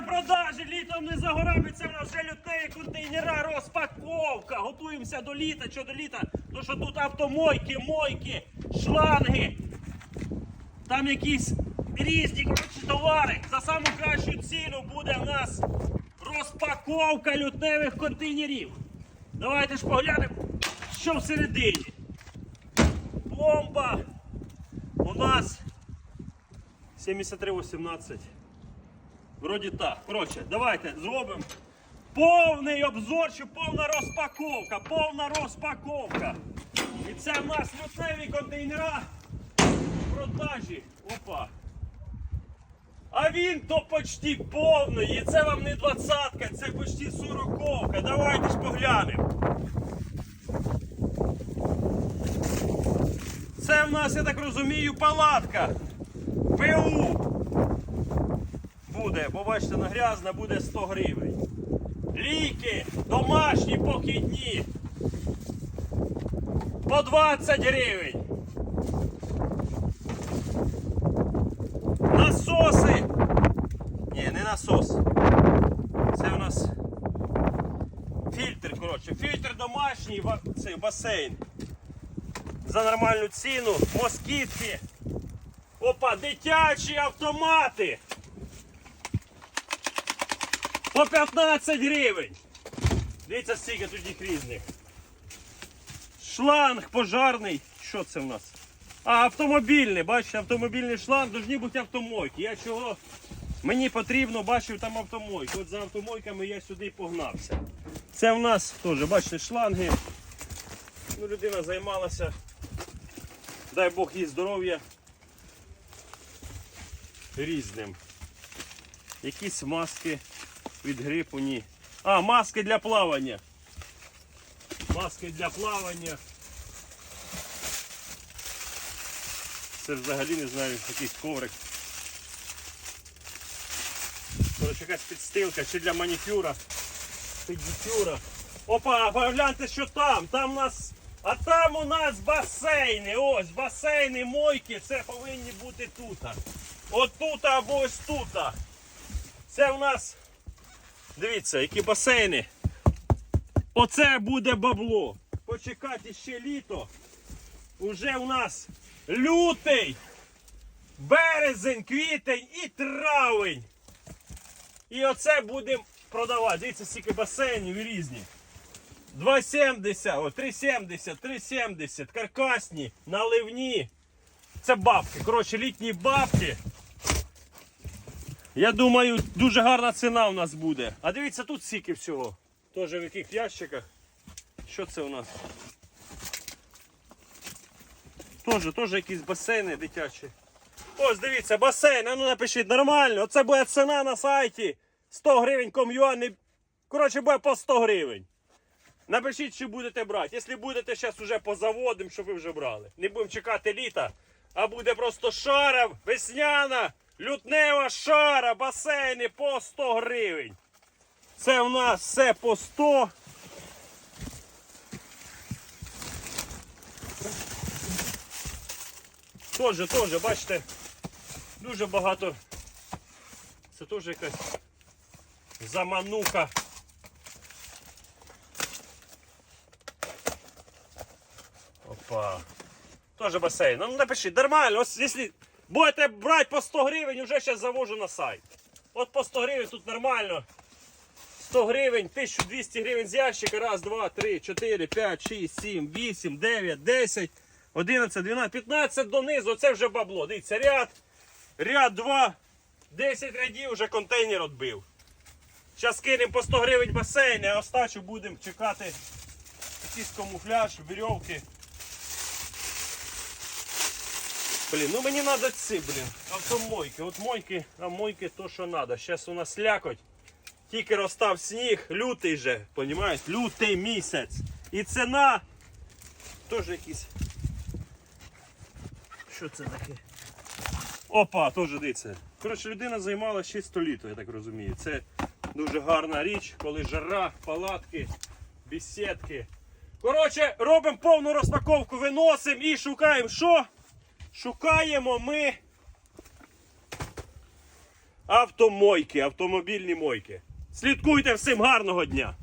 Продажі літом не за горами. Це в нас вже лютневі контейнера, розпаковка. Готуємося до літа. Що до літа? То що тут автомойки, мойки, шланги. Там якісь різні коротше, товари. За саму кращу ціну буде в нас розпаковка лютневих контейнерів. Давайте ж поглянемо, що всередині. Пломба у нас 7318. Вроді так. Коротше, давайте зробимо повний обзор, чи повна розпаковка. Повна розпаковка. І це в нас лютневі контейнера в продажі. Опа. А він то почти повний. І це вам не двадцятка, це почти сороковка. Давайте ж поглянемо. Це в нас, я так розумію, палатка. ПУ буде, бо бачите, на грязна буде 100 гривень. Ліки домашні похідні. По 20 гривень. Насоси. Ні, не насос. Це у нас фільтр, коротше. Фільтр домашній, цей басейн. За нормальну ціну. Москітки. Опа, дитячі автомати. По 15 гривень. Дивіться, скільки тут їх різних. Шланг пожарний. Що це в нас? А, автомобільний, бачите, автомобільний шланг, должні бути автомойки. Я чого? Мені потрібно, бачив там автомойку. От за автомойками я сюди погнався. Це в нас теж, бачите, шланги. Ну, людина займалася. Дай Бог їй здоров'я. Різним. Якісь маски від грипу, ні. А, маски для плавання. Маски для плавання. Це взагалі не знаю, якийсь коврик. Коротше, якась підстилка чи для манікюра, педикюра. Опа, погляньте, що там. Там у нас. А там у нас басейни. Ось басейни, мойки. Це повинні бути тут. От тут або ось тут. Це у нас. Дивіться, які басейни. Оце буде бабло. Почекати ще літо. Уже у нас лютий, березень, квітень і травень. І оце будемо продавати. Дивіться, скільки басейнів різні. 2,70, о, 3,70, 3,70, каркасні, наливні. Це бабки. Коротше, літні бабки. Я думаю, дуже гарна ціна у нас буде. А дивіться, тут скільки всього. Теж в яких ящиках. Що це у нас? Теж, теж якісь басейни дитячі. Ось дивіться, басейн, а ну напишіть нормально. Оце буде ціна на сайті. 100 гривень ком'юан. Коротше, буде по 100 гривень. Напишіть, чи будете брати. Якщо будете зараз уже по щоб ви вже брали. Не будемо чекати літа, а буде просто шара, весняна, лютнева шара, басейни по 100 гривень. Це у нас все по 100. Тоже, тоже, бачите, дуже багато. Це теж якась замануха. Опа. Тоже басейн. Ну напишіть, нормально. Ось якщо будете брати по 100 гривень, вже зараз завожу на сайт. От по 100 гривень тут нормально. 100 гривень, 1200 гривень з ящика. Раз, два, три, чотири, п'ять, шість, сім, вісім, дев'ять, десять, одинадцять, дванадцять, п'ятнадцять донизу. Це вже бабло. Дивіться, ряд, ряд, два, 10 рядів вже контейнер відбив. Зараз кинемо по 100 гривень басейни, а остачу будемо чекати якийсь камуфляж, вірьовки. Блін, ну мені треба ці, блін, автомойки. От мойки, а мойки то, що треба. Зараз у нас лякоть. Тільки розстав сніг, лютий же, понімаєш? Лютий місяць. І ціна теж якісь. Що це таке? Опа, теж дивіться. Коротше, людина займалася ще століття, я так розумію. Це дуже гарна річ, коли жара, палатки, бесідки. Коротше, робимо повну розпаковку, виносимо і шукаємо що? Шукаємо ми автомойки, автомобільні мойки. Слідкуйте всім гарного дня!